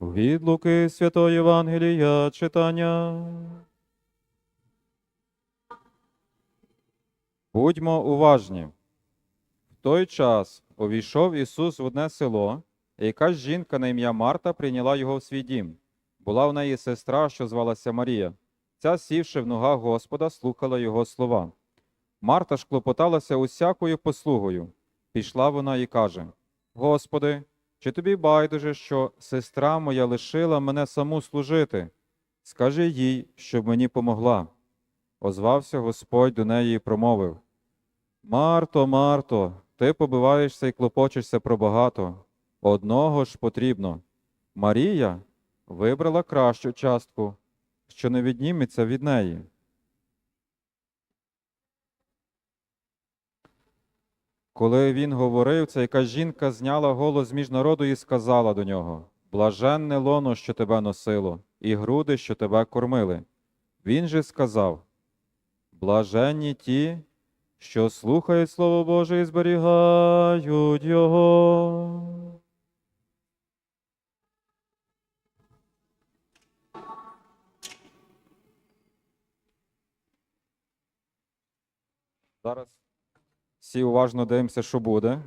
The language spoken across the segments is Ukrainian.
Від Луки Святого Євангелія читання. Будьмо уважні. В той час увійшов Ісус в одне село, і якась жінка на ім'я Марта прийняла його в свій дім. Була в неї сестра, що звалася Марія. Ця, сівши в ногах Господа, слухала його слова. Марта ж клопоталася усякою послугою. Пішла вона і каже: Господи, чи тобі байдуже, що сестра моя лишила мене саму служити? Скажи їй, щоб мені помогла. Озвався Господь до неї і промовив: Марто, Марто, ти побиваєшся і клопочешся про багато. Одного ж потрібно. Марія вибрала кращу частку, що не відніметься від неї. Коли він говорив, ця якась жінка зняла голос з між народу і сказала до нього: Блаженне лоно, що тебе носило, і груди, що тебе кормили. Він же сказав: Блаженні ті, що слухають Слово Боже і зберігають його. Зараз всі уважно дивимося, що буде.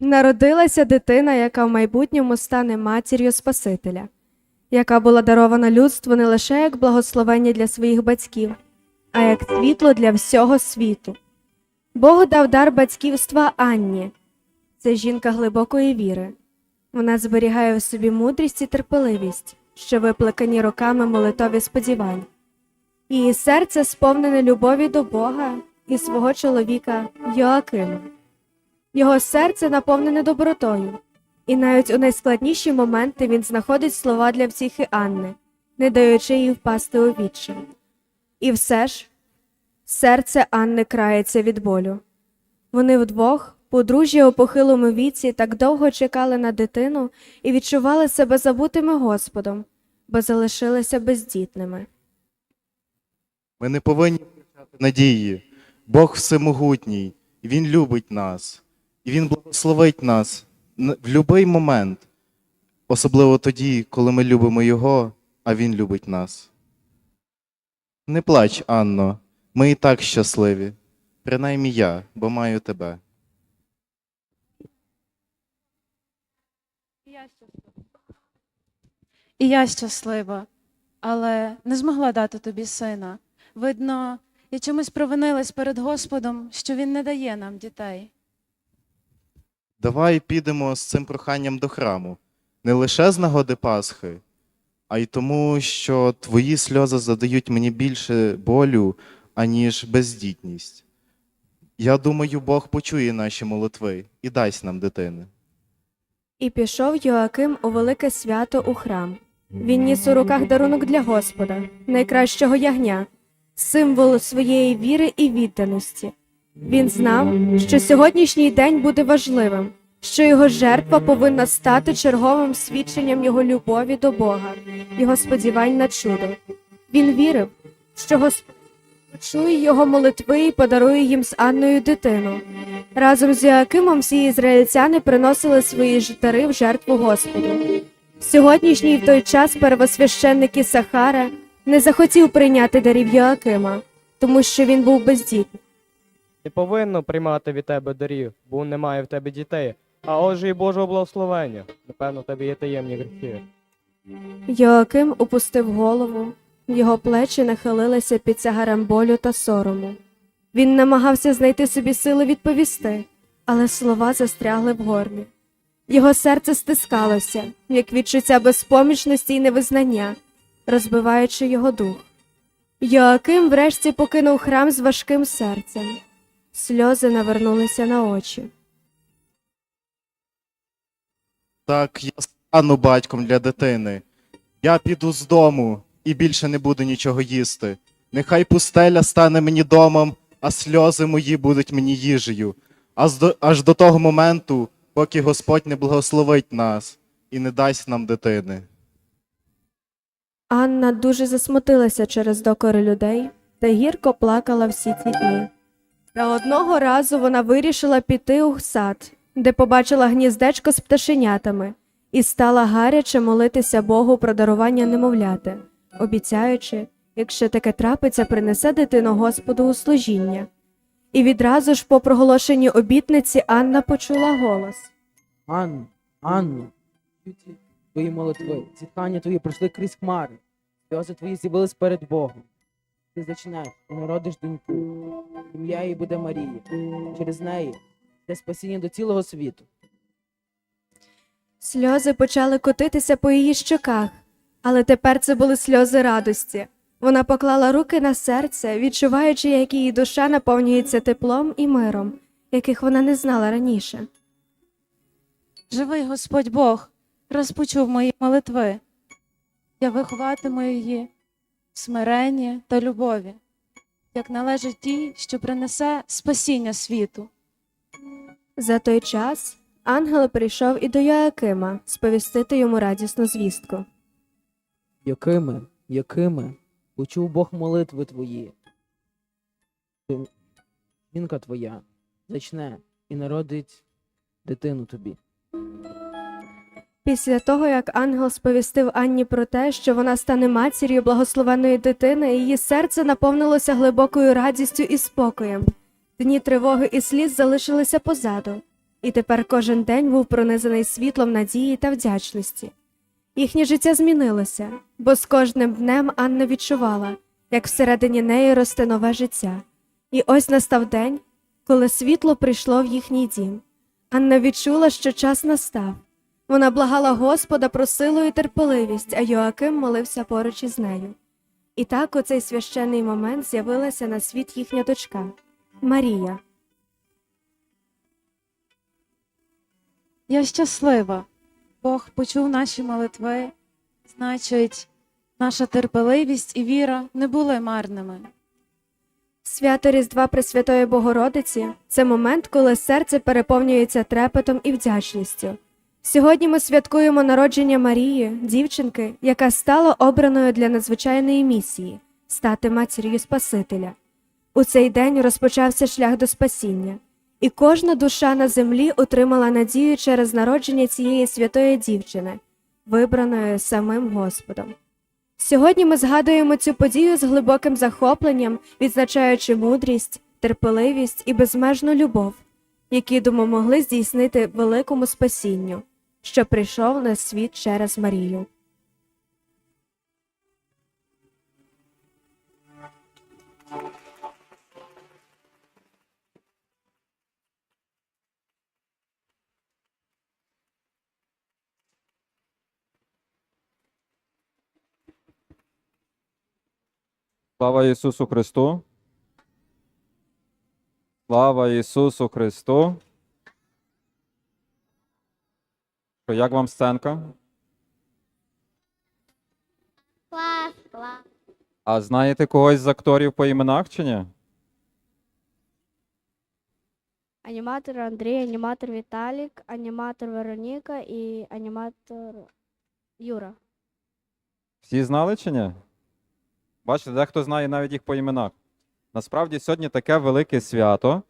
Народилася дитина, яка в майбутньому стане матір'ю Спасителя, яка була дарована людству не лише як благословення для своїх батьків, а як світло для всього світу. Бог дав дар батьківства Анні. Це жінка глибокої віри. Вона зберігає в собі мудрість і терпеливість, що виплакані роками молитові сподівань. Її серце сповнене любові до Бога і свого чоловіка Йоакима. Його серце наповнене добротою, і навіть у найскладніші моменти він знаходить слова для втіхи Анни, не даючи їй впасти у відчай. І все ж серце Анни крається від болю. Вони вдвох, подружжя у похилому віці, так довго чекали на дитину і відчували себе забутими Господом, бо залишилися бездітними. Ми не повинні втрачати надії. Бог всемогутній, Він любить нас, і Він благословить нас в будь-який момент, особливо тоді, коли ми любимо Його, а Він любить нас. Не плач, Анно, ми і так щасливі, принаймні я, бо маю тебе. І я щаслива, але не змогла дати тобі сина. Видно, я чомусь провинилась перед Господом, що Він не дає нам дітей. Давай підемо з цим проханням до храму, не лише з нагоди Пасхи, а й тому, що твої сльози задають мені більше болю, аніж бездітність. Я думаю, Бог почує наші молитви і дасть нам дитини. І пішов Йоаким у велике свято у храм. Він ніс у руках дарунок для Господа, найкращого ягня, символ своєї віри і відданості. Він знав, що сьогоднішній день буде важливим, що його жертва повинна стати черговим свідченням його любові до Бога, його сподівань на чудо. Він вірив, що Господь почує його молитви і подарує їм з Анною дитину. Разом з Йоакимом всі ізраїльтяни приносили свої ж дари в жертву Господу. Сьогоднішній в той час первосвященник Ісахара не захотів прийняти дарів Йоакима, тому що він був бездітний. Не повинно приймати від тебе дарів, бо немає в тебе дітей, а отже і Божого благословення. Напевно, в тебе є таємні гріхи. Йоаким опустив голову, його плечі нахилилися під тягарем болю та сорому. Він намагався знайти собі сили відповісти, але слова застрягли в горлі. Його серце стискалося, як відчуття безпомічності і невизнання, розбиваючи його дух. Йоаким врешті покинув храм з важким серцем. Сльози навернулися на очі. Так, я стану батьком для дитини. Я піду з дому, і більше не буду нічого їсти. Нехай пустеля стане мені домом, а сльози мої будуть мені їжею. Аж до, аж до того моменту, поки Господь не благословить нас і не дасть нам дитини. Анна дуже засмутилася через докори людей та гірко плакала всі ці дні. Та одного разу вона вирішила піти у сад, де побачила гніздечко з пташенятами, і стала гаряче молитися Богу про дарування немовляти, обіцяючи, якщо таке трапиться, принесе дитину Господу у служіння. І відразу ж по проголошенні обітниці Анна почула голос. Анно, Анно, твої молитви, зітхання твої пройшли крізь хмари, сльози твої з'явились перед Богом. Ти зачинаєш і народиш доньку. Ім'я її буде Марія. Через неї це спасіння до цілого світу. Сльози почали котитися по її щоках, але тепер це були сльози радості. Вона поклала руки на серце, відчуваючи, як її душа наповнюється теплом і миром, яких вона не знала раніше. Живий Господь Бог розпочув мої молитви. Я виховатиму її смиренні та любові, як належить тій, що принесе спасіння світу. За той час ангел прийшов і до Яакима сповістити йому радісну звістку. Якими, якими почув Бог молитви твої. Жінка твоя зачне і народить дитину тобі. Після того, як ангел сповістив Анні про те, що вона стане матір'ю благословеної дитини, її серце наповнилося глибокою радістю і спокоєм. Дні тривоги і сліз залишилися позаду, і тепер кожен день був пронизаний світлом надії та вдячності. Їхнє життя змінилося, бо з кожним днем Анна відчувала, як всередині неї росте нове життя. І ось настав день, коли світло прийшло в їхній дім. Анна відчула, що час настав. Вона благала Господа про силу і терпеливість, а Йоаким молився поруч із нею. І так у цей священний момент з'явилася на світ їхня дочка Марія. Я щаслива. Бог почув наші молитви, значить, наша терпеливість і віра не були марними. Свято Різдва Пресвятої Богородиці це момент, коли серце переповнюється трепетом і вдячністю. Сьогодні ми святкуємо народження Марії, дівчинки, яка стала обраною для надзвичайної місії стати матір'ю Спасителя. У цей день розпочався шлях до спасіння, і кожна душа на землі отримала надію через народження цієї святої дівчини, вибраної самим Господом. Сьогодні ми згадуємо цю подію з глибоким захопленням, відзначаючи мудрість, терпеливість і безмежну любов, які допомогли здійснити великому спасінню, що прийшов на світ через Марію. Слава Ісусу Христу! Слава Ісусу Христу! Що, Як вам сценка? Клас, клас. А знаєте когось з акторів по іменах чи ні? Аніматор Андрій, аніматор Віталік, аніматор Вероніка і аніматор Юра. Всі знали чи ні? Бачите, дехто знає навіть їх по іменах. Насправді сьогодні таке велике свято,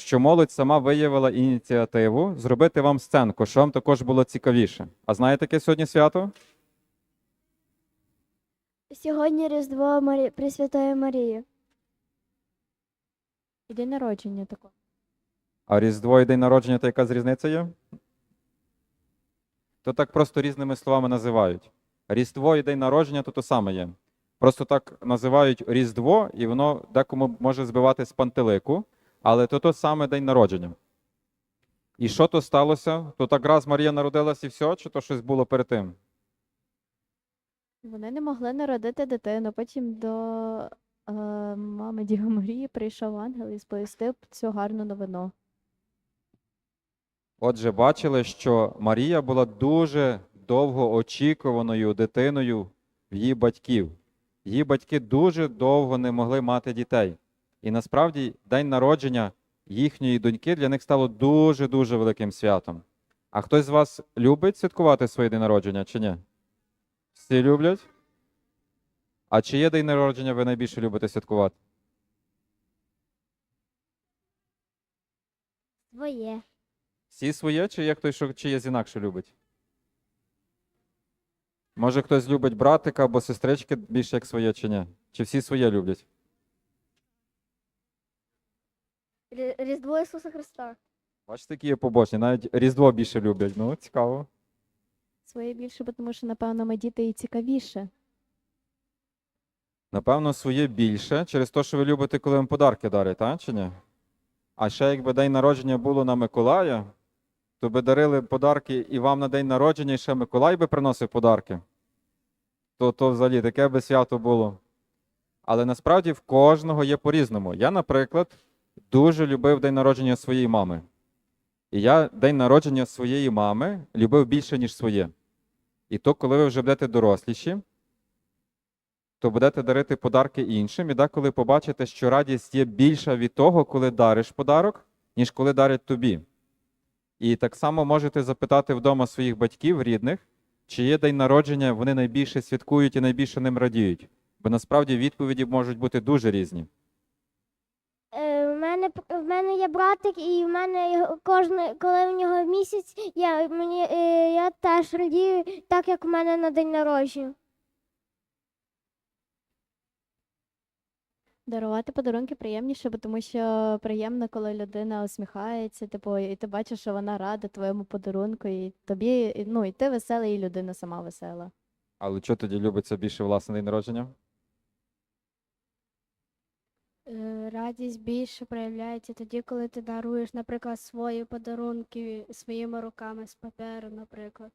що молодь сама виявила ініціативу зробити вам сценку, що вам також було цікавіше. А знаєте, яке сьогодні свято? Сьогодні Різдво Марі... Пресвятої Марії. І день народження такого. А Різдво і день народження, то яка з різниця є? То так просто різними словами називають. Різдво і день народження то то саме є. Просто так називають Різдво, і воно декому може збивати з пантелику, але то то саме день народження. І що то сталося? То так раз Марія народилась і все, чи то щось було перед тим? Вони не могли народити дитину. Потім до е, мами Діви Марії прийшов ангел і сповістив цю гарну новину. Отже, бачили, що Марія була дуже довго очікуваною дитиною в її батьків. її батьки дуже довго не могли мати дітей. І насправді день народження їхньої доньки для них стало дуже-дуже великим святом. А хтось з вас любить святкувати своє день народження чи ні? Всі люблять? А чи є день народження ви найбільше любите святкувати? Своє. Всі своє, чи є хтось, що чиєсь інакше любить? Може, хтось любить братика або сестрички більше як своє, чи ні? Чи всі своє люблять? Різдво Ісуса Христа. Бачите, які є побожні, навіть Різдво більше люблять. Ну, цікаво. Своє більше, бо тому що, напевно, ми діти і цікавіше. Напевно, своє більше через те, що ви любите, коли вам подарки дарять, так чи ні? А ще якби день народження було на Миколая, то би дарили подарки і вам на день народження, і ще Миколай би приносив подарки. То, то взагалі таке би свято було. Але насправді в кожного є по-різному. Я, наприклад, дуже любив день народження своєї мами. І я день народження своєї мами любив більше, ніж своє. І то, коли ви вже будете доросліші, то будете дарити подарки іншим, і деколи побачите, що радість є більша від того, коли дариш подарок, ніж коли дарять тобі. І так само можете запитати вдома своїх батьків, рідних, чи є день народження, вони найбільше святкують і найбільше ним радіють. Бо насправді відповіді можуть бути дуже різні. Мене, є братик, і в мене кожне, коли в нього місяць, я, мені, е, я теж радію, так як в мене на день народження. Дарувати подарунки приємніше, бо тому що приємно, коли людина усміхається, типу, і ти бачиш, що вона рада твоєму подарунку, і тобі, і, ну, і ти веселий, і людина сама весела. Але що тоді любиться більше власне день народження? Е, Радість більше проявляється тоді, коли ти даруєш, наприклад, свої подарунки своїми руками з паперу, наприклад.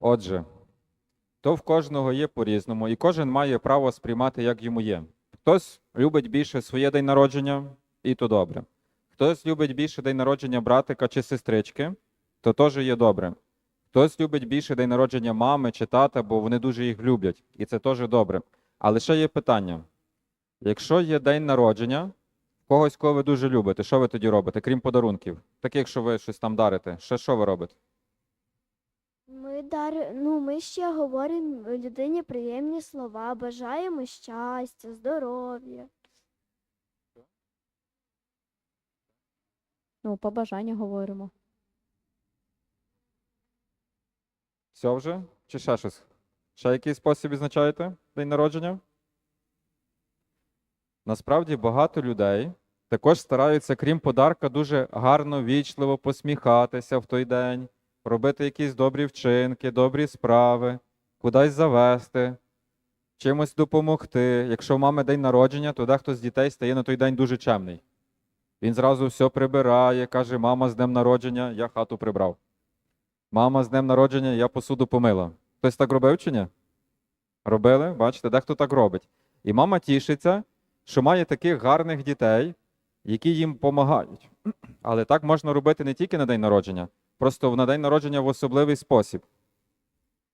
Отже, то в кожного є по-різному, і кожен має право сприймати, як йому є. Хтось любить більше своє день народження, і то добре. Хтось любить більше день народження братика чи сестрички, то теж є добре. Хтось любить більше день народження мами чи тата, бо вони дуже їх люблять, і це теж добре. Але ще є питання: якщо є день народження, в когось, кого ви дуже любите, що ви тоді робите, крім подарунків? Так якщо ви щось там дарите, ще що ви робите? Ми дар... ну, ми ще говоримо людині приємні слова, бажаємо щастя, здоров'я. Ну, побажання говоримо. Все вже? Чи ще щось? Ще якийсь спосіб відзначаєте день народження? Насправді багато людей також стараються, крім подарка, дуже гарно, вічливо посміхатися в той день, робити якісь добрі вчинки, добрі справи, кудись завести, чимось допомогти. Якщо в мами день народження, то дехто з дітей стає на той день дуже чемний. Він зразу все прибирає, каже: мама з днем народження, я хату прибрав. Мама з днем народження, я посуду помила. Хтось так робив чи ні? Робили? Бачите, дехто так робить. І мама тішиться, що має таких гарних дітей, які їм допомагають. Але так можна робити не тільки на день народження, просто на день народження в особливий спосіб.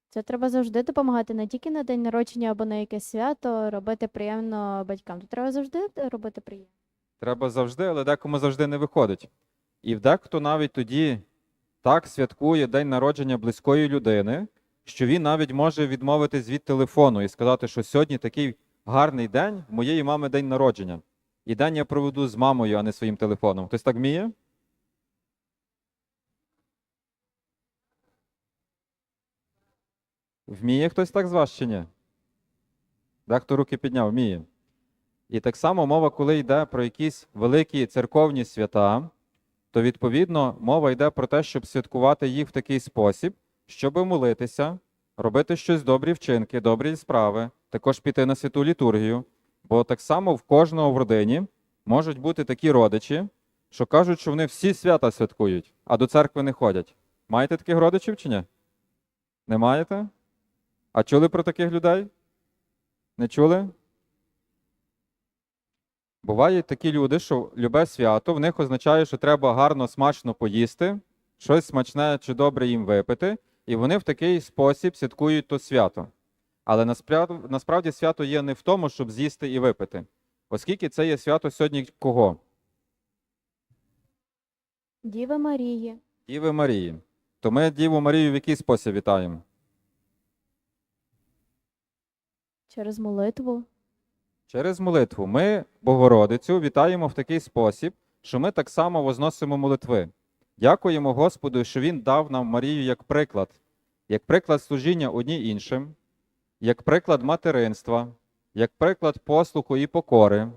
Це треба завжди допомагати не тільки на день народження або на якесь свято, робити приємно батькам. Тут треба завжди робити приємно. Треба завжди, але декому завжди не виходить. І в дехто навіть тоді так святкує день народження близької людини, що він навіть може відмовитись від телефону і сказати, що сьогодні такий гарний день моєї мами день народження. І день я проведу з мамою, а не своїм телефоном. Хтось так вміє? Вміє хтось так з вас чи ні? Дехто руки підняв, вміє. І так само мова, коли йде про якісь великі церковні свята, то відповідно мова йде про те, щоб святкувати їх в такий спосіб, щоб молитися, робити щось добрі вчинки, добрі справи, також піти на святу літургію. Бо так само в кожного в родині можуть бути такі родичі, що кажуть, що вони всі свята святкують, а до церкви не ходять. Маєте таких родичів чи ні? Не маєте? А чули про таких людей? Не чули? Бувають такі люди, що любе свято в них означає, що треба гарно, смачно поїсти, щось смачне чи добре їм випити, і вони в такий спосіб святкують то свято. Але насправді, свято є не в тому, щоб з'їсти і випити, оскільки це є свято сьогодні кого? Діви Марії. Діви Марії. То ми Діву Марію в який спосіб вітаємо? Через молитву. Через молитву. Ми Богородицю вітаємо в такий спосіб, що ми так само возносимо молитви. Дякуємо Господу, що Він дав нам Марію як приклад, як приклад служіння одні іншим, як приклад материнства, як приклад послуху і покори.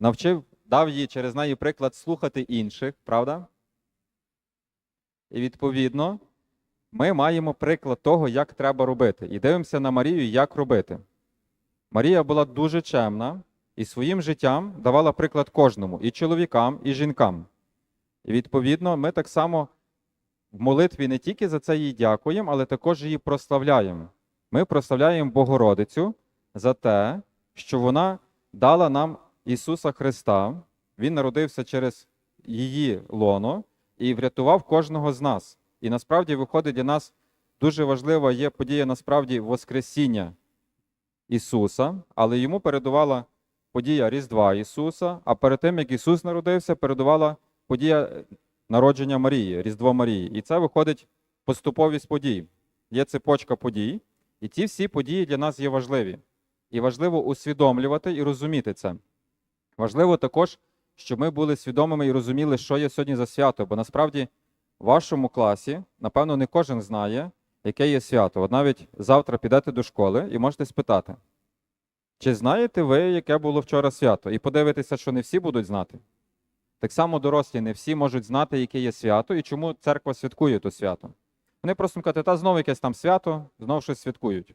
Навчив, дав їй через неї приклад слухати інших, правда? І відповідно, ми маємо приклад того, як треба робити. І дивимося на Марію, як робити. Марія була дуже чемна і своїм життям давала приклад кожному, і чоловікам, і жінкам. І відповідно, ми так само в молитві не тільки за це їй дякуємо, але також її прославляємо. Ми прославляємо Богородицю за те, що вона дала нам Ісуса Христа. Він народився через її лоно і врятував кожного з нас. І насправді виходить для нас дуже важлива є подія насправді Воскресіння Ісуса, але йому передувала подія Різдва Ісуса, а перед тим, як Ісус народився, передувала подія народження Марії, Різдво Марії. І це виходить поступовість подій. Є цепочка подій, і ті всі події для нас є важливі. І важливо усвідомлювати і розуміти це. Важливо також, щоб ми були свідомими і розуміли, що є сьогодні за свято, бо насправді в вашому класі, напевно, не кожен знає, яке є свято. От навіть завтра підете до школи і можете спитати, чи знаєте ви, яке було вчора свято? І подивитися, що не всі будуть знати. Так само дорослі не всі можуть знати, яке є свято і чому церква святкує то свято. Вони просто кажуть, та знову якесь там свято, знову щось святкують.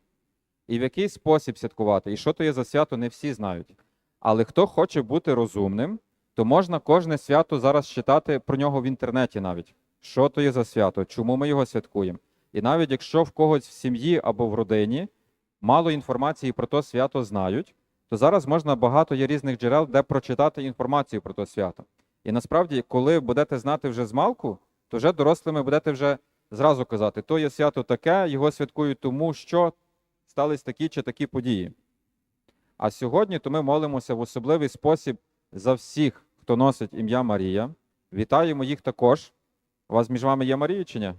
І в який спосіб святкувати, і що то є за свято, не всі знають. Але хто хоче бути розумним, то можна кожне свято зараз читати про нього в інтернеті навіть. Що то є за свято, чому ми його святкуємо. І навіть якщо в когось в сім'ї або в родині мало інформації про то свято знають, то зараз можна багато є різних джерел, де прочитати інформацію про то свято. І насправді, коли будете знати вже з малку, то вже дорослими будете вже зразу казати, то є свято таке, його святкують тому, що стались такі чи такі події. А сьогодні то ми молимося в особливий спосіб за всіх, хто носить ім'я Марія. Вітаємо їх також. У вас між вами є Марія чи ні?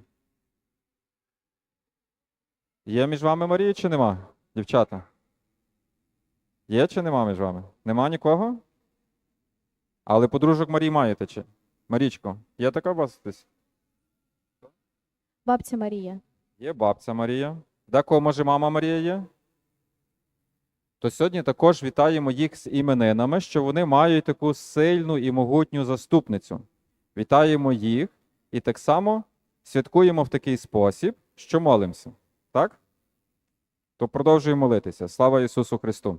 Є між вами Марія чи нема, дівчата? Є чи нема між вами? Нема нікого? Але подружок Марії маєте чи? Марічко, є така у вас десь? Бабця Марія. Є бабця Марія. Декого, може, мама Марія є? То сьогодні також вітаємо їх з іменинами, що вони мають таку сильну і могутню заступницю. Вітаємо їх і так само святкуємо в такий спосіб, що молимося. Так? То продовжуємо молитися. Слава Ісусу Христу!